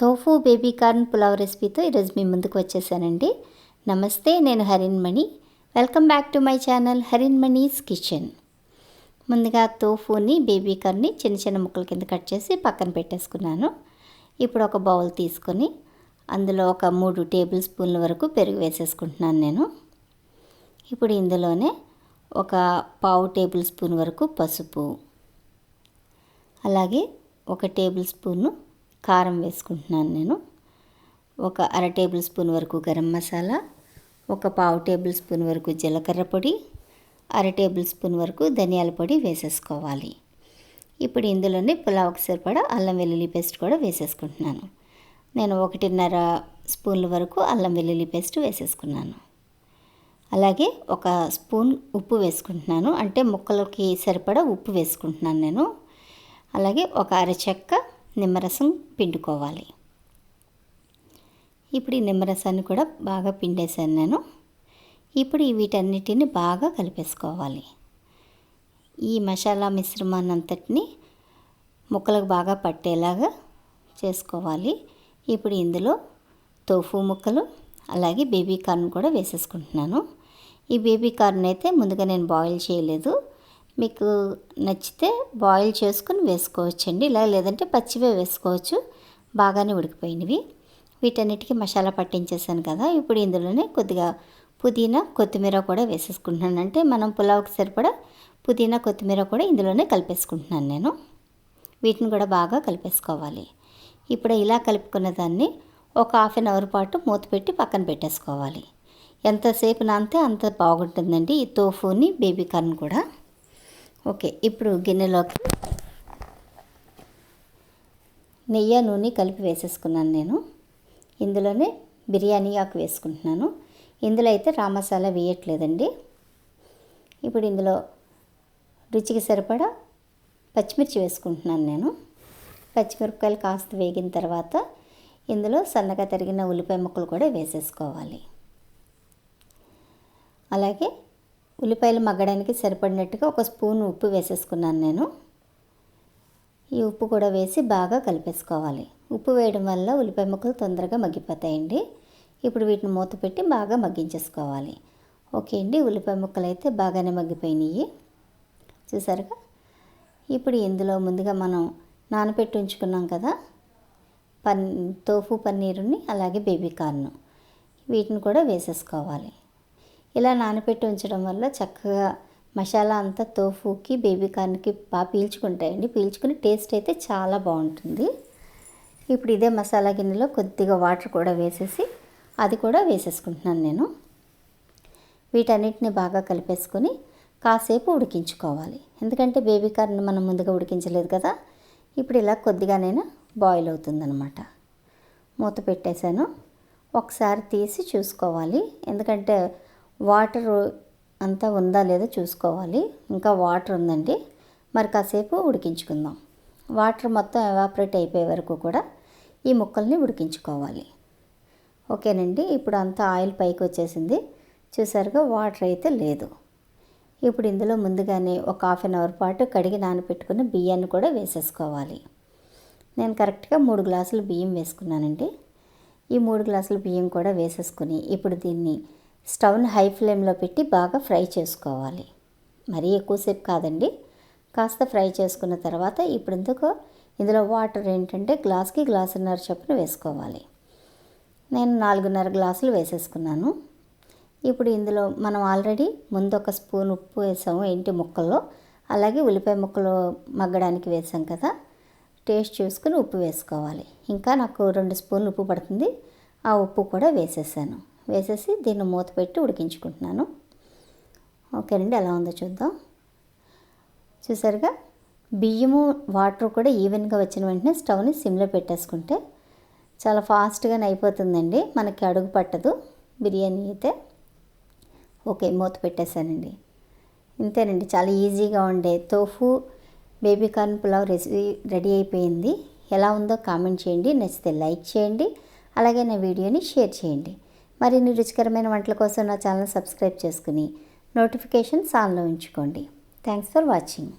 Tofu baby corn pulao రెసిపీతో ఈరోజు మీ ముందుకు వచ్చేసానండి. నమస్తే నేను Harinmani. Welcome back to my channel Harinmani's kitchen. ముందుగా తోఫుని బేబీ కార్న్ని చిన్న చిన్న ముక్కల కింద కట్ చేసి పక్కన పెట్టేసుకున్నాను. ఇప్పుడు ఒక బౌల్ తీసుకొని అందులో ఒక మూడు టేబుల్ స్పూన్ల వరకు పెరుగు వేసేసుకుంటున్నాను నేను. ఇప్పుడు ఇందులోనే ఒక పావు టేబుల్ స్పూన్ వరకు పసుపు. అలాగే ఒక టేబుల్ స్పూను కారం వేసుకుంటున్నాను నేను. ఒక అర టేబుల్ స్పూన్ వరకు గరం మసాలా ఒక పావు టేబుల్ స్పూన్ వరకు జీలకర్ర పొడి అర టేబుల్ స్పూన్ వరకు ధనియాల పొడి వేసేసుకోవాలి. ఇప్పుడు ఇందులోనే పులావ్కి సరిపడా అల్లం వెల్లుల్లి పేస్ట్ కూడా వేసేసుకుంటున్నాను. నేను ఒకటిన్నర స్పూన్ల వరకు అల్లం వెల్లుల్లి పేస్ట్ వేసేసుకున్నాను. అలాగే ఒక స్పూన్ ఉప్పు వేసుకుంటున్నాను. అంటే ముక్కలకి సరిపడా ఉప్పు వేసుకుంటున్నాను నేను. అలాగే ఒక అరచెక్క నిమ్మరసం పిండుకోవాలి. ఇప్పుడు ఈ నిమ్మరసాన్ని కూడా బాగా పిండేశాను నేను. ఇప్పుడు వీటన్నిటిని బాగా కలిపేసుకోవాలి. ఈ మసాలా మిశ్రమాన్ని అంతటిని ముక్కలకు బాగా పట్టేలాగా చేసుకోవాలి. ఇప్పుడు ఇందులో తోఫు ముక్కలు అలాగే బేబీ కార్న్ కూడా వేసేసుకుంటున్నాను. ఈ బేబీ కార్న్ అయితే ముందుగా నేను బాయిల్ చేయలేదు. మీకు నచ్చితే బాయిల్ చేసుకుని వేసుకోవచ్చండి. ఇలా లేదంటే పచ్చివే వేసుకోవచ్చు. బాగానే ఉడికిపోయినవి. వీటన్నిటికీ మసాలా పట్టించేసాను కదా. ఇప్పుడు ఇందులోనే కొద్దిగా పుదీనా కొత్తిమీర కూడా వేసేసుకుంటున్నాను. అంటే మనం పులావ్కి సరిపడా పుదీనా కొత్తిమీర కూడా ఇందులోనే కలిపేసుకుంటున్నాను నేను. వీటిని కూడా బాగా కలిపేసుకోవాలి. ఇప్పుడు ఇలా కలుపుకున్న దాన్ని ఒక హాఫ్ అన్ అవర్ పాటు మూత పెట్టి పక్కన పెట్టేసుకోవాలి. ఎంతసేపు నానితే అంత బాగుంటుందండి ఈ తోఫుని బేబీ కార్న్ కూడా. ఓకే ఇప్పుడు గిన్నెలోకి నెయ్యి నూనె కలిపి వేసేసుకున్నాను నేను. ఇందులోనే బిర్యానీ ఆకు వేసుకుంటున్నాను. ఇందులో అయితే రా మసాలా వేయట్లేదండి. ఇప్పుడు ఇందులో రుచికి సరిపడా పచ్చిమిర్చి వేసుకుంటున్నాను నేను. పచ్చిమిరపకాయలు కాస్త వేగిన తర్వాత ఇందులో సన్నగా తరిగిన ఉల్లిపాయ ముక్కలు కూడా వేసేసుకోవాలి. అలాగే ఉల్లిపాయలు మగ్గడానికి సరిపడినట్టుగా ఒక స్పూన్ ఉప్పు వేసేసుకున్నాను నేను. ఈ ఉప్పు కూడా వేసి బాగా కలిపేసుకోవాలి. ఉప్పు వేయడం వల్ల ఉల్లిపాయ ముక్కలు తొందరగా మగ్గిపోతాయండి. ఇప్పుడు వీటిని మూత పెట్టి బాగా మగ్గించేసుకోవాలి. ఓకే అండి ఉల్లిపాయ ముక్కలు అయితే బాగానే మగ్గిపోయినాయి. చూసారుగా? ఇప్పుడు ఇందులో ముందుగా మనం నానబెట్టి ఉంచుకున్నాం కదా పన్ తోఫు పన్నీరుని అలాగే బేబీ కార్న్ వీటిని కూడా వేసేసుకోవాలి. ఇలా నానబెట్టి ఉంచడం వల్ల చక్కగా మసాలా అంతా తోఫుకి బేబీ కార్న్కి బాగా పీల్చుకుంటాయండి. పీల్చుకుని టేస్ట్ అయితే చాలా బాగుంటుంది. ఇప్పుడు ఇదే మసాలా గిన్నెలో కొద్దిగా వాటర్ కూడా వేసేసి అది కూడా వేసేసుకుంటున్నాను నేను. వీటన్నిటిని బాగా కలిపేసుకొని కాసేపు ఉడికించుకోవాలి. ఎందుకంటే బేబీ కార్న్ మనం ముందుగా ఉడికించలేదు కదా. ఇప్పుడు ఇలా కొద్దిగానైనా బాయిల్ అవుతుందనమాట మూత పెట్టేశాను. ఒకసారి తీసి చూసుకోవాలి. ఎందుకంటే వాటర్ అంతా ఉందా లేదో చూసుకోవాలి. ఇంకా వాటర్ ఉందండి. మరి కాసేపు ఉడికించుకుందాం. వాటర్ మొత్తం ఎవాపరేట్ అయిపోయే వరకు కూడా ఈ ముక్కల్ని ఉడికించుకోవాలి. ఓకేనండి. ఇప్పుడు అంతా ఆయిల్ పైకి వచ్చేసింది. చూసారుగా వాటర్ అయితే లేదు. ఇప్పుడు ఇందులో ముందుగానే ఒక హాఫ్ అన్ అవర్ పాటు కడిగి నానబెట్టుకున్న బియ్యాన్ని కూడా వేసేసుకోవాలి. నేను కరెక్ట్గా మూడు గ్లాసులు బియ్యం వేసుకున్నానండి. ఈ మూడు గ్లాసులు బియ్యం కూడా వేసేసుకుని ఇప్పుడు దీన్ని స్టవ్ని హై ఫ్లేమ్లో పెట్టి బాగా ఫ్రై చేసుకోవాలి. మరీ ఎక్కువసేపు కాదండి. కాస్త ఫ్రై చేసుకున్న తర్వాత ఇప్పుడు ఎందుకో ఇందులో వాటర్ ఏంటంటే గ్లాస్కి గ్లాసున్నర చొప్పున వేసుకోవాలి. నేను నాలుగున్నర గ్లాసులు వేసేసుకున్నాను. ఇప్పుడు ఇందులో మనం ఆల్రెడీ ముందు ఒక స్పూన్ ఉప్పు వేసాము ఏంటి ముక్కల్లో? అలాగే ఉల్లిపాయ ముక్కలు మగ్గడానికి వేసాం కదా. టేస్ట్ చూసుకుని ఉప్పు వేసుకోవాలి. ఇంకా నాకు రెండు స్పూన్లు ఉప్పు పడుతుంది. ఆ ఉప్పు కూడా వేసేసాను. వేసేసి దీన్ని మూత పెట్టి ఉడికించుకుంటున్నాను. ఓకేనండి ఎలా ఉందో చూద్దాం. చూసారుగా బియ్యము వాటర్ కూడా ఈవెన్గా వచ్చిన వెంటనే స్టవ్ని సిమ్లో పెట్టేసుకుంటే చాలా ఫాస్ట్గానే అయిపోతుందండి. మనకి అడుగు పట్టదు బిర్యానీ అయితే. ఓకే మూత పెట్టేశానండి. ఇంతేనండి చాలా ఈజీగా ఉండే tofu baby corn pulao recipe ready అయిపోయింది. ఎలా ఉందో కామెంట్ చేయండి నచ్చితే లైక్ చేయండి అలాగే నా వీడియోని షేర్ చేయండి. మరిన్ని రుచికరమైన వంటల కోసం నా ఛానల్ సబ్స్క్రైబ్ చేసుకుని నోటిఫికేషన్స్ ఆన్లో ఉంచుకోండి. Thanks for watching.